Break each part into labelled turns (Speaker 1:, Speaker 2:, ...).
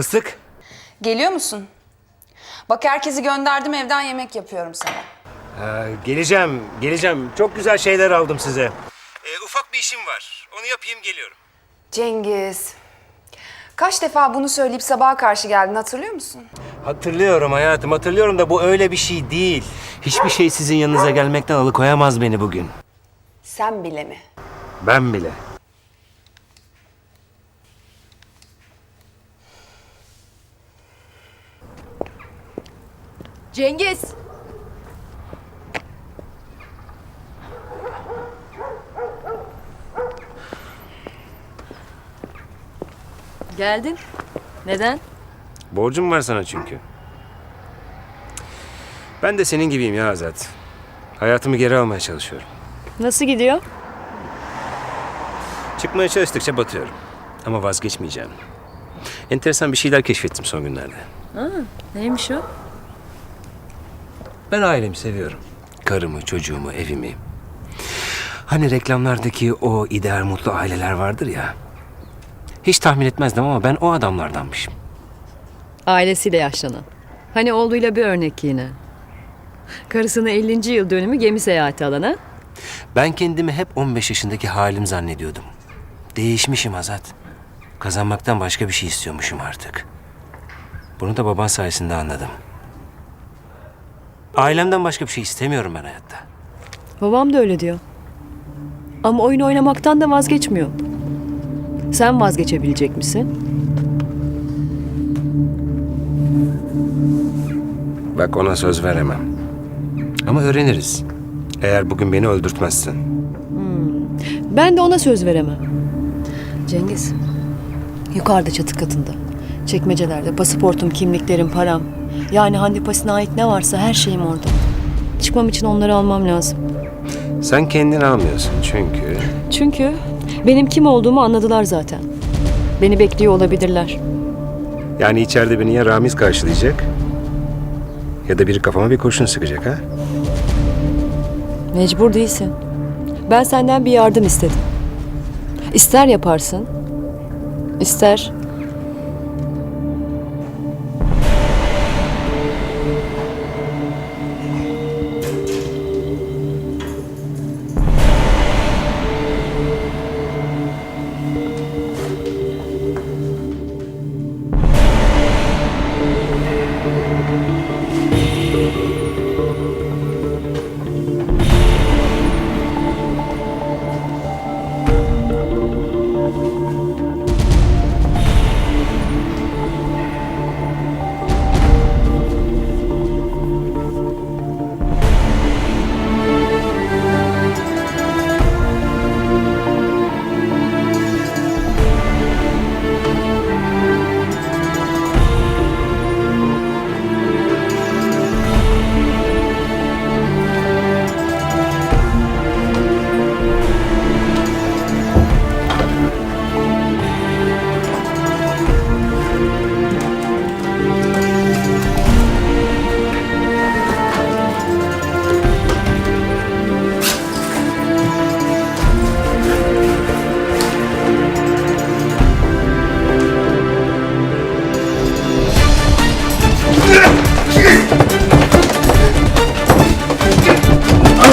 Speaker 1: Fıstık.
Speaker 2: Geliyor musun? Bak herkesi gönderdim evden yemek yapıyorum sana.
Speaker 1: Ee, geleceğim, geleceğim. Çok güzel şeyler aldım size. Ee, ufak bir işim var. Onu yapayım geliyorum.
Speaker 2: Cengiz. Kaç defa bunu söyleyip sabaha karşı geldin hatırlıyor musun?
Speaker 1: Hatırlıyorum hayatım, hatırlıyorum da bu öyle bir şey değil. Hiçbir şey sizin yanınıza gelmekten alıkoyamaz beni bugün.
Speaker 2: Sen bile mi?
Speaker 1: Ben bile.
Speaker 3: Cengiz. Geldin. Neden?
Speaker 1: Borcum var sana çünkü. Ben de senin gibiyim ya Azat. Hayatımı geri almaya çalışıyorum.
Speaker 3: Nasıl gidiyor?
Speaker 1: Çıkmaya çalıştıkça batıyorum. Ama vazgeçmeyeceğim. Enteresan bir şeyler keşfettim son günlerde.
Speaker 3: Neymiş o?
Speaker 1: Ben ailemi seviyorum. Karımı, çocuğumu, evimi. Hani reklamlardaki o ideal mutlu aileler vardır ya. Hiç tahmin etmezdim ama ben o adamlardanmışım.
Speaker 3: Ailesiyle yaşlanan. Hani oğluyla bir örnek yine. Karısını 50. yıl dönümü gemi seyahati alana.
Speaker 1: Ben kendimi hep 15 yaşındaki halim zannediyordum. Değişmişim Azat. Kazanmaktan başka bir şey istiyormuşum artık. Bunu da baban sayesinde anladım. Ailemden başka bir şey istemiyorum ben hayatta.
Speaker 3: Babam da öyle diyor. Ama oyun oynamaktan da vazgeçmiyor. Sen vazgeçebilecek misin?
Speaker 1: Bak ona söz veremem. Ama öğreniriz. Eğer bugün beni öldürtmezsin.
Speaker 3: Ben de ona söz veremem. Cengiz. Yukarıda çatı katında. Çekmecelerde pasaportum, kimliklerim, param. Yani Hande Pasi'ne ait ne varsa her şeyim orada. Çıkmam için onları almam lazım.
Speaker 1: Sen kendini almıyorsun çünkü...
Speaker 3: Çünkü benim kim olduğumu anladılar zaten. Beni bekliyor olabilirler.
Speaker 1: Yani içeride beni ya Ramiz karşılayacak... ...ya da biri kafama bir kurşun sıkacak ha?
Speaker 3: Mecbur değilsin. Ben senden bir yardım istedim. İster yaparsın, ister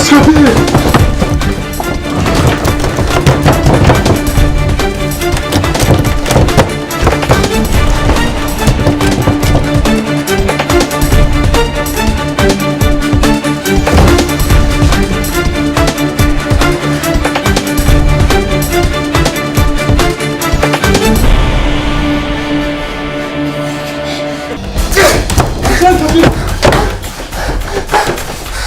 Speaker 1: kapıyı.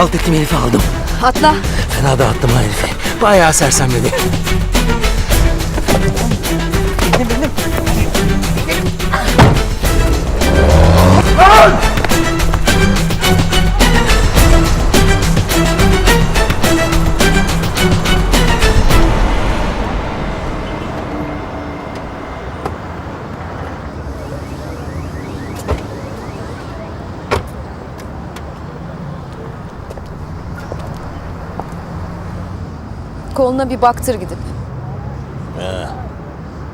Speaker 1: Alt ettim herifi aldım.
Speaker 3: Atla.
Speaker 1: Fena da attım ha herifi. Bayağı sersemledi.
Speaker 3: Koluna bir baktır gidip.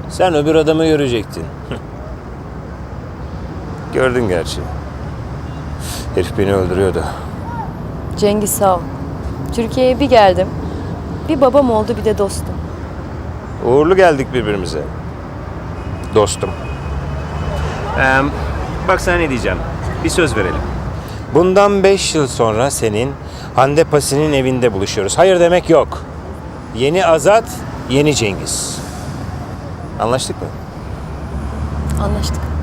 Speaker 1: Sen öbür adamı görecektin. Gördün gerçi. Herif beni öldürüyordu.
Speaker 3: Cengiz sağ ol. Türkiye'ye bir geldim. Bir babam oldu bir de dostum.
Speaker 1: Uğurlu geldik birbirimize. Dostum. Ee, bak sana ne diyeceğim. Bir söz verelim. Bundan beş yıl sonra senin Hande Pasi'nin evinde buluşuyoruz. Hayır demek yok. Yeni Azat, yeni Cengiz. Anlaştık mı?
Speaker 3: Anlaştık.